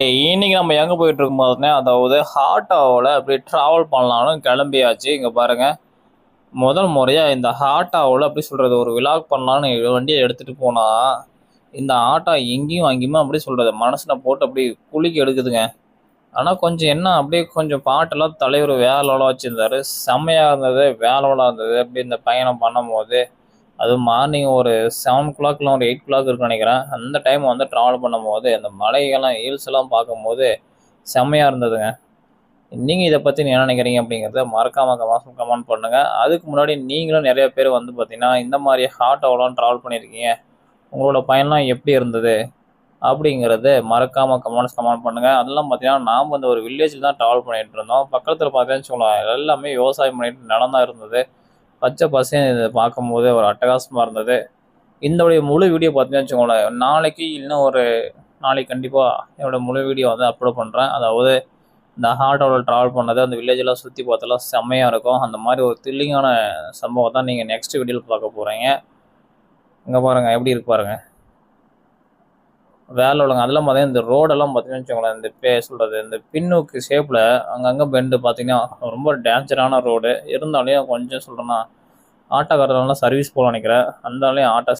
இன்னைக்கு நம்ம எங்கே போயிட்டு இருக்கும் பார்த்தீங்கன்னா அதாவது ஹாட்டாவில் அப்படியே ட்ராவல் பண்ணலாம்னு கிளம்பியாச்சு. இங்கே பாருங்க. முதல் முறையாக இந்த ஹாட்டாவில் அப்படி சொல்கிறது ஒரு விழாக் பண்ணலான்னு வண்டியை எடுத்துகிட்டு போனால் இந்த ஆட்டா எங்கேயும் அங்கேயுமே அப்படி சொல்கிறது மனசில் போட்டு அப்படி குளிக்க எடுக்குதுங்க. ஆனால் கொஞ்சம் என்ன அப்படியே கொஞ்சம் பாட்டெல்லாம் தலைவர் வேலைலாம் வச்சுருந்தாரு. செம்மையாக இருந்தது வேலைலாம் இருந்தது. அப்படி இந்த பயணம் பண்ணும்போது அது மார்னிங் ஒரு செவன் கிளாக்லாம் ஒரு எயிட் கிளாக் இருக்குன்னு நினைக்கிறேன். அந்த டைம் வந்து ட்ராவல் பண்ணும்போது அந்த மலைகள்லாம் ஹில்ஸ் எல்லாம் பார்க்கும்போது செம்மையாக இருந்ததுங்க. நீங்கள் இதை பற்றி என்ன நினைக்கிறீங்க அப்படிங்கிறத மறக்காமல் கமாசம் கமெண்ட் பண்ணுங்கள் அதுக்கு முன்னாடி நீங்களும் நிறைய பேர் வந்து பார்த்தீங்கன்னா இந்த மாதிரி ஹாட்டோலாம் ட்ராவல் பண்ணியிருக்கீங்க. உங்களோட பயணம்லாம் எப்படி இருந்தது அப்படிங்கிறது மறக்காமல் கமெண்ட்ஸ் கமெண்ட் பண்ணுங்கள் அதெல்லாம் பார்த்தீங்கன்னா நாம் வந்து ஒரு வில்லேஜில் தான் ட்ராவல் பண்ணிகிட்டு இருந்தோம். பக்கத்தில் பார்த்தீங்கன்னு சொல்லலாம் எல்லாமே விவசாயம் பண்ணிட்டு நிலம் தான் இருந்தது. பச்சை பசங்க இதை பார்க்கும்போது ஒரு அட்டகாசமாக இருந்தது. இதோடைய முழு வீடியோ பார்த்தீங்கன்னு வச்சுக்கோங்களேன் நாளைக்கு இன்னும் ஒரு நாளைக்கு கண்டிப்பாக என்னோட முழு வீடியோ வந்து அப்லோட் பண்ணுறேன் அதாவது இந்த ஹாட்டோவில் ட்ராவல் பண்ணது அந்த வில்லேஜெல்லாம் சுற்றி பார்த்தெல்லாம் செம்மையாக இருக்கும். அந்த மாதிரி ஒரு த்ரில்லிங்கான சம்பவம் தான் நீங்கள் நெக்ஸ்ட் வீடியோவில் பார்க்க போகிறீங்க இங்கே பாருங்கள் எப்படி இருக்கு பாருங்கள் வேலை உள்ளங்க அதெல்லாம் பார்த்தீங்கன்னா இந்த ரோடெல்லாம் பார்த்தீங்கன்னு வச்சுக்கோங்களேன் இந்த பே சொல்கிறது இந்த பின்னோக்கு ஷேப்பில் அங்கங்கே பெண்டு பார்த்தீங்கன்னா ரொம்ப டேஞ்சரான ரோடு இருந்தாலையும் கொஞ்சம் சொல்கிறேன்னா ஆட்டோக்காரர்லாம் சர்வீஸ் போகலாம் நினைக்கிறேன். அந்தாலையும் ஆட்டோ